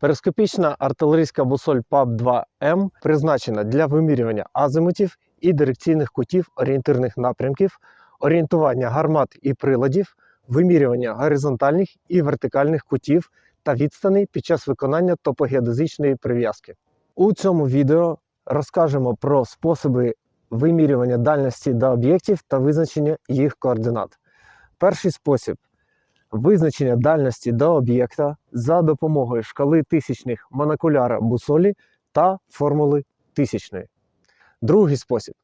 Перископічна артилерійська бусоль ПАП-2М призначена для вимірювання азимутів і дирекційних кутів орієнтирних напрямків, орієнтування гармат і приладів, вимірювання горизонтальних і вертикальних кутів та відстаней під час виконання топогеодезичної прив'язки. У цьому відео розкажемо про способи вимірювання дальності до об'єктів та визначення їх координат. Перший спосіб визначення дальності до об'єкта за допомогою шкали тисячних монокуляра бусолі та формули тисячної. Другий спосіб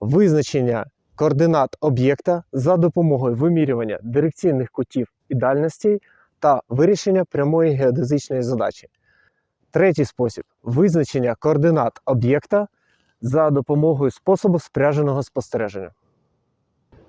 визначення координат об'єкта за допомогою вимірювання дирекційних кутів і дальностей та вирішення прямої геодезичної задачі. Третій спосіб визначення координат об'єкта за допомогою способу спряженого спостереження.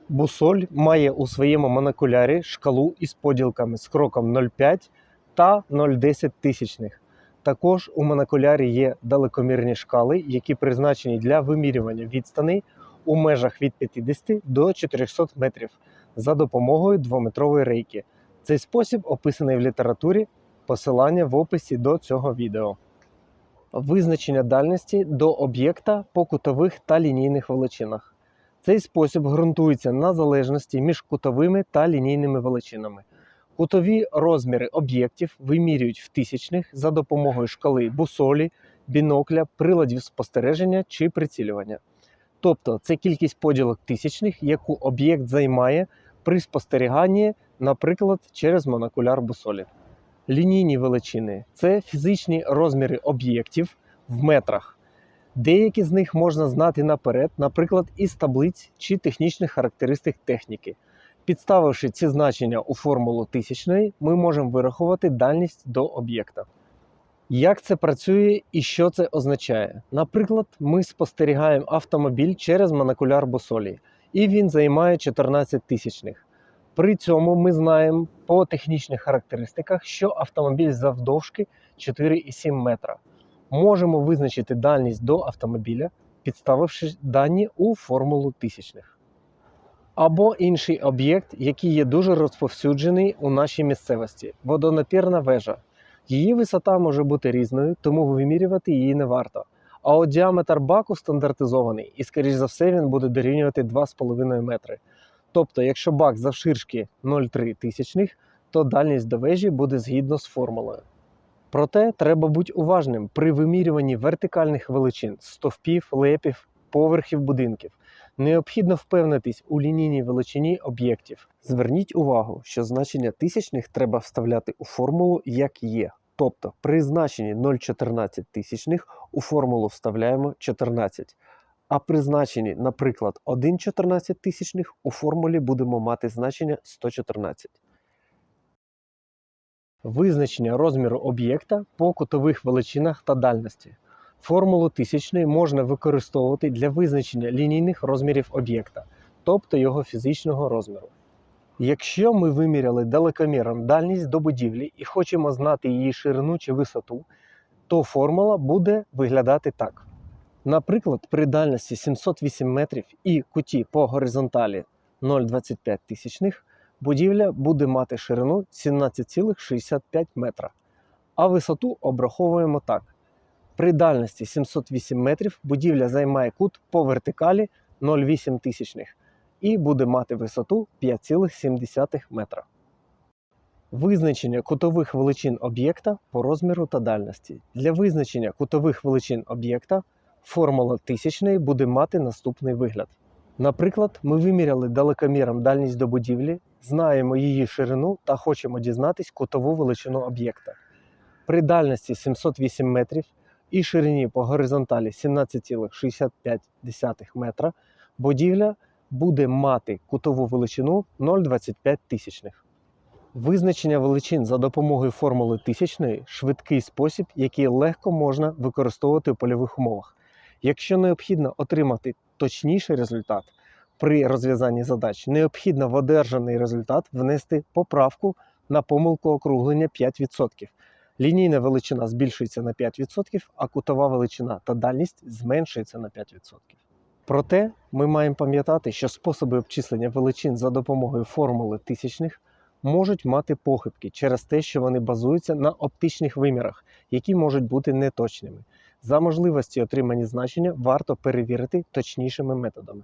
Бусоль має у своєму монокулярі шкалу із поділками з кроком 0,5 та 0,10 тисячних. Також у монокулярі є далекомірні шкали, які призначені для вимірювання відстаней у межах від 50 до 400 метрів за допомогою двометрової рейки. Цей спосіб описаний в літературі, посилання в описі до цього відео. Визначення дальності до об'єкта по кутових та лінійних величинах. Цей спосіб ґрунтується на залежності між кутовими та лінійними величинами. Кутові розміри об'єктів вимірюють в тисячних за допомогою шкали бусолі, бінокля, приладів спостереження чи прицілювання. Тобто це кількість поділок тисячних, яку об'єкт займає при спостеріганні, наприклад, через монокуляр бусолі. Лінійні величини це фізичні розміри об'єктів в метрах. Деякі з них можна знати наперед, наприклад, із таблиць чи технічних характеристик техніки. Підставивши ці значення у формулу тисячної, ми можемо вирахувати дальність до об'єкта. Як це працює і що це означає? Наприклад, ми спостерігаємо автомобіль через монокуляр бусолі, і він займає 14 тисячних. При цьому ми знаємо по технічних характеристиках, що автомобіль завдовжки 4,7 метра. Можемо визначити дальність до автомобіля, підставивши дані у формулу тисячних. Або інший об'єкт, який є дуже розповсюджений у нашій місцевості водонапірна вежа. Її висота може бути різною, тому вимірювати її не варто. А от діаметр баку стандартизований, і, скоріш за все, він буде дорівнювати 2,5 метри. Тобто, якщо бак завширшки 0,3 тисячних, то дальність до вежі буде згідно з формулою. Проте треба бути уважним при вимірюванні вертикальних величин стовпів, лепів, поверхів будинків. Необхідно впевнитись у лінійній величині об'єктів. Зверніть увагу, що значення тисячних треба вставляти у формулу як є. Тобто при значенні 0,14 тисячних у формулу вставляємо 14. А при значенні, наприклад, 1,14 тисячних у формулі будемо мати значення 114. Визначення розміру об'єкта по кутових величинах та дальності. Формулу тисячної можна використовувати для визначення лінійних розмірів об'єкта, тобто його фізичного розміру. Якщо ми виміряли далекоміром дальність до будівлі і хочемо знати її ширину чи висоту, то формула буде виглядати так. Наприклад, при дальності 708 метрів і куті по горизонталі 0,25 тисячних, будівля буде мати ширину 17,65 метра. А висоту обраховуємо так. При дальності 708 метрів будівля займає кут по вертикалі 0,8 тисячних і буде мати висоту 5,7 метра. Визначення кутових величин об'єкта по розміру та дальності. Для визначення кутових величин об'єкта формула тисячної буде мати наступний вигляд. Наприклад, ми виміряли далекоміром дальність до будівлі, знаємо її ширину та хочемо дізнатись кутову величину об'єкта. При дальності 708 метрів і ширині по горизонталі 17,65 метра будівля буде мати кутову величину 0,25 тисячних. Визначення величин за допомогою формули тисячної швидкий спосіб, який легко можна використовувати у польових умовах. Якщо необхідно отримати точніший результат при розв'язанні задач, необхідно в одержаний результат внести поправку на помилку округлення 5%. Лінійна величина збільшується на 5%, а кутова величина та дальність зменшується на 5%. Проте ми маємо пам'ятати, що способи обчислення величин за допомогою формули тисячних можуть мати похибки через те, що вони базуються на оптичних вимірах, які можуть бути неточними. За можливості отримані значення варто перевірити точнішими методами.